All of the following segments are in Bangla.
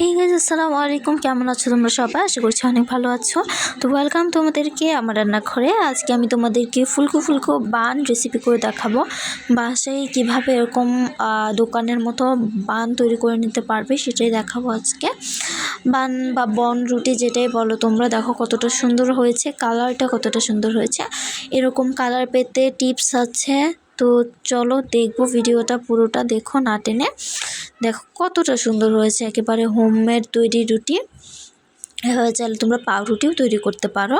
হে গাইজ আসসালামু আলাইকুম কেমন আছো তোমরা সবাই? আশা করছি অনেক ভালো আছো। তো ওয়েলকাম তোমাদেরকে আমার রান্নাঘরে। আজকে আমি তোমাদেরকে ফুলকো ফুলকো বান রেসিপি করে দেখাবো। বাসায় কীভাবে এরকম দোকানের মতো বান তৈরি করে নিতে পারবে সেটাই দেখাবো আজকে। বান বা বন রুটি যেটাই বলো তোমরা, দেখো কতটা সুন্দর হয়েছে কালারটা কতটা সুন্দর হয়েছে। এরকম কালার পেতে টিপস আছে। তো চলো দেখব ভিডিওটা পুরোটা দেখো না টেনে। দেখো কতটা সুন্দর হয়েছে, একেবারে হোমমেড তৈরি রুটি। এভাবে চাইলে তোমরা পাউরুটিও তৈরি করতে পারো।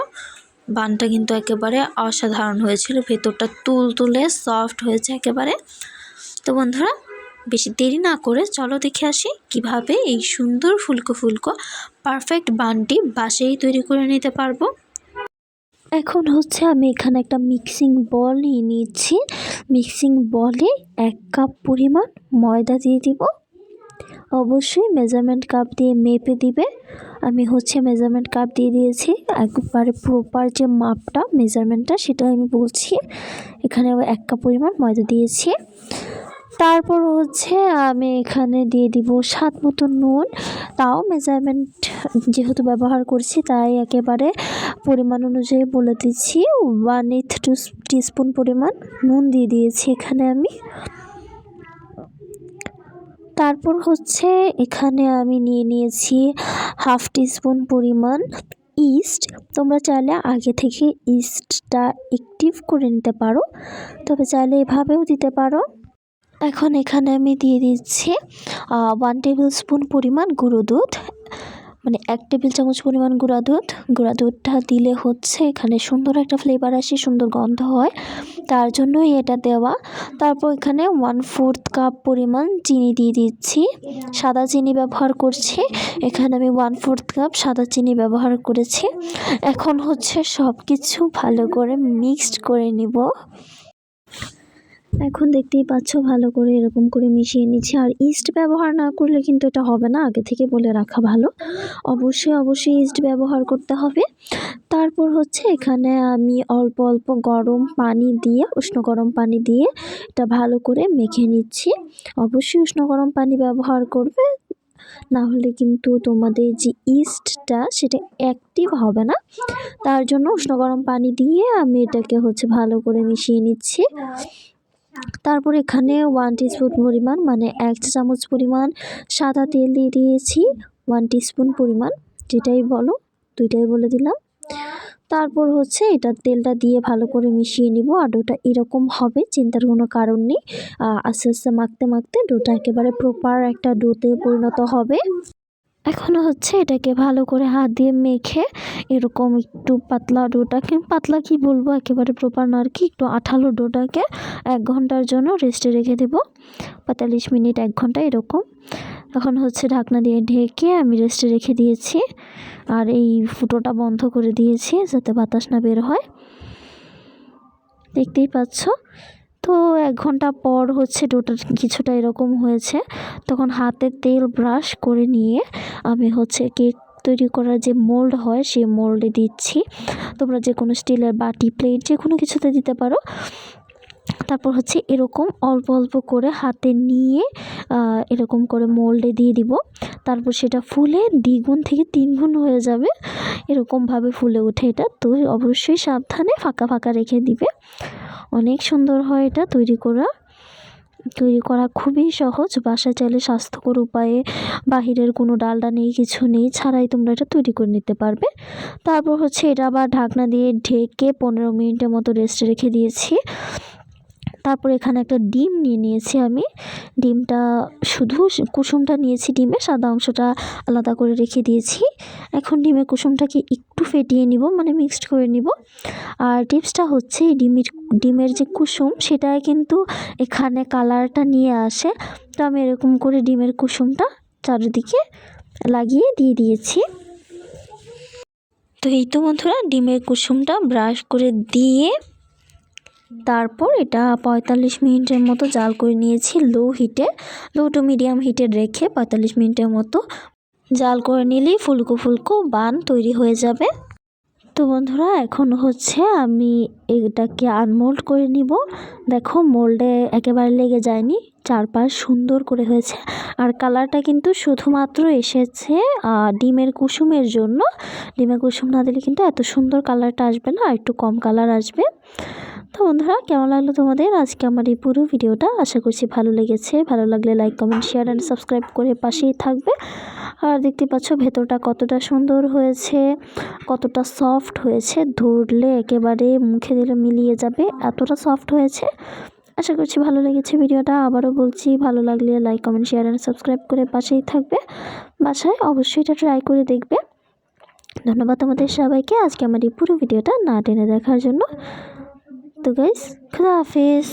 বানটা কিন্তু একেবারে অসাধারণ হয়েছিল, ভেতরটা তুল তুলে সফট হয়েছে একেবারে। তো বন্ধুরা, বেশি দেরি না করে চলো দেখে আসি কীভাবে এই সুন্দর ফুলকো ফুলকো পারফেক্ট বানটি বাসেই তৈরি করে নিতে পারব। এখন হচ্ছে আমি এখানে একটা মিক্সিং বল নিয়ে নিচ্ছি। মিক্সিং বলে এক কাপ পরিমাণ ময়দা দিয়ে দিব। অবশ্যই মেজারমেন্ট কাপ দিয়ে মেপে দিবে। আমি হচ্ছে মেজারমেন্ট কাপ দিয়ে দিয়েছি। একবারে প্রপার যে মাপটা মেজারমেন্টটা সেটা আমি বলছি। এখানে এক কাপ পরিমাণ ময়দা দিয়েছি। তারপর হচ্ছে আমি এখানে দিয়ে দিব স্বাদ মতো নুন। তাও মেজারমেন্ট যেহেতু ব্যবহার করছি, তাই একেবারে পরিমাণ অনুযায়ী বলে দিচ্ছি। ওয়ান এইথ টু টিস্পুন পরিমাণ নুন দিয়ে দিয়েছি এখানে আমি। তারপর হচ্ছে এখানে আমি নিয়ে নিয়েছি হাফ টিস্পুন পরিমাণ ইস্ট। তোমরা চাইলে আগে থেকে ইস্টটা অ্যাক্টিভ করে নিতে পারো, তবে চাইলে এভাবেও দিতে পারো। এখন এখানে আমি দিয়ে দিচ্ছি ওয়ান টেবিল স্পুন পরিমাণ গুঁড়ো দুধ মানে এক টেবিল চামচ পরিমাণ গুঁড়া দুধ। গুঁড়া দুধটা দিলে হচ্ছে এখানে সুন্দর একটা ফ্লেভার আসে, সুন্দর গন্ধ হয়। তার জন্যই এটা দেওয়া। তারপর এখানে ওয়ান ফোর্থ কাপ পরিমাণ চিনি দিয়ে দিচ্ছি। সাদা চিনি ব্যবহার করছি। এখানে আমি ওয়ান ফোর্থ কাপ সাদা চিনি ব্যবহার করেছি। এখন হচ্ছে সব কিছু ভালো করে মিক্সড করে নিব। এখন দেখতেই পাচ্ছ ভালো করে এরকম করে মিশিয়ে নিচ্ছি। আর ইস্ট ব্যবহার না করলে কিন্তু এটা হবে না, আগে থেকে বলে রাখা ভালো। অবশ্যই অবশ্যই ইস্ট ব্যবহার করতে হবে। তারপর হচ্ছে এখানে আমি অল্প অল্প গরম পানি দিয়ে, উষ্ণ গরম পানি দিয়ে এটা ভালো করে মেখে নিচ্ছি। অবশ্যই উষ্ণ গরম পানি ব্যবহার করবে, না হলে কিন্তু তোমাদের যে ইস্টটা সেটা অ্যাক্টিভ হবে না। তার জন্য উষ্ণ গরম পানি দিয়ে আমি এটাকে হচ্ছে ভালো করে মিশিয়ে নিচ্ছি। তারপর এখানে ওয়ান টিস্পুন পরিমাণ মানে এক চামচ পরিমাণ সাদা তেল দিয়ে দিয়েছি ওয়ান টিস্পুন পরিমাণ, যেটাই বলো, দুইটাই বলে দিলাম। তারপর হচ্ছে এটা তেলটা দিয়ে ভালো করে মিশিয়ে নিব, আর ডোটা এরকম হবে, চিন্তার কোনো কারণ নেই। আস্তে আস্তে মাখতে মাখতে, ডোটা একেবারে প্রপার একটা ডোতে পরিণত হবে। এখন হচ্ছে এটাকে ভালো করে হাত দিয়ে মেখে এরকম একটু পাতলা ডোটাকে, পাতলা কি বলব? একেবারে প্রপার না আর কি, একটু আঠালো ডোটাকে এক ঘণ্টার জন্য রেস্টে রেখে দেব। পঁয়তাল্লিশ মিনিট, এক ঘণ্টা এরকম। এখন হচ্ছে ঢাকনা দিয়ে ঢেকে আমি রেস্টে রেখে দিয়েছি। আর এই ফুটোটা বন্ধ করে দিয়েছি যাতে বাতাস না বের হয়। দেখতেই পাচ্ছ? তো এক ঘণ্টা পর হচ্ছে ডোটা কিছুটা এরকম হয়েছে। তখন হাতে তেল ব্রাশ করে নিয়ে আমি হচ্ছে কেক তৈরি করার যে মোল্ড হয় সেই মোল্ডে দিচ্ছি। তোমরা যে কোনো স্টিলের বাটি, প্লেট যে কোনো কিছুতে দিতে পারো। তারপর হচ্ছে এরকম অল্প অল্প করে হাতে নিয়ে এরকম করে মোল্ডে দিয়ে দিব। তারপর সেটা ফুলে দ্বিগুণ থেকে তিনগুণ হয়ে যাবে। এরকমভাবে ফুলে ওঠে এটা। তো অবশ্যই সাবধানে ফাঁকা ফাঁকা রেখে দিবে। অনেক সুন্দর হয় এটা তৈরি করা। তৈরি করা খুবই সহজ, বাসায় চাইলে স্বাস্থ্যকর উপায়ে বাহিরের কোনো ডালডা নেই, কিছু নেই, ছাড়াই তোমরা এটা তৈরি করে নিতে পারবে। তারপর হচ্ছে এটা আবার ঢাকনা দিয়ে ঢেকে পনেরো মিনিটের মতো রেস্টে রেখে দিয়েছি। তারপর এখানে একটা ডিম নিয়ে নিয়েছি আমি। ডিমটা শুধু কুসুমটা নিয়েছি ডিমে, সাদা অংশটা আলাদা করে রেখে দিয়েছি। এখন ডিমের কুসুমটাকে একটু ফেটিয়ে নিব মানে মিক্সড করে নিব। আর টিপসটা হচ্ছে ডিমের ডিমের যে কুসুম সেটা কিন্তু এখানে কালারটা নিয়ে আসে। তো আমি এরকম করে ডিমের কুসুমটা চারিদিকে লাগিয়ে দিয়ে দিয়েছি। তো এই তো বন্ধুরা, ডিমের কুসুমটা ব্রাশ করে দিয়ে তারপর এটা পঁয়তাল্লিশ মিনিটের মতো জাল করে নিয়েছি লো হিটে। লো টু মিডিয়াম হিটে রেখে পঁয়তাল্লিশ মিনিটের মতো জাল করে নিলেই ফুলকো ফুলকো বান তৈরি হয়ে যাবে। তো বন্ধুরা, এখন হচ্ছে আমি এটাকে আনমোল্ড করে নিব। দেখো মোল্ডে একেবারে লেগে যায়নি, চারপাশ সুন্দর করে হয়েছে। আর কালারটা কিন্তু শুধুমাত্র এসেছে ডিমের কুসুমের জন্য। ডিমের কুসুম না দিলে কিন্তু এত সুন্দর কালারটা আসবে না, আর একটু কম কালার আসবে। তো বন্ধুরা, কেমন লাগল তোমাদের? আজকে আমার এই পুরো ভিডিওটা। আশা করছি ভালো লেগেছে। ভালো লাগলে like comment share and subscribe করে পাশেই থাকবে। আর দেখতে পাচ্ছ ভেতরটা কতটা সুন্দর হয়েছে, কতটা সফট হয়েছে। ধরলে একেবারে মুখে দিলে মিলিয়ে যাবে। এতটা সফট হয়েছে। আশা করছি ভালো লেগেছে ভিডিওটা। আবারও বলছি, ভালো লাগলে like comment share and subscribe করে পাশেই থাকবে। বাসায় অবশ্যই এটা ট্রাই করে দেখবে। ধন্যবাদ তোমাদের সবাইকে। আজকে আমার এই পুরো ভিডিওটা না টেনে দেখার জন্য। তো গাইস খুদা হাফিজ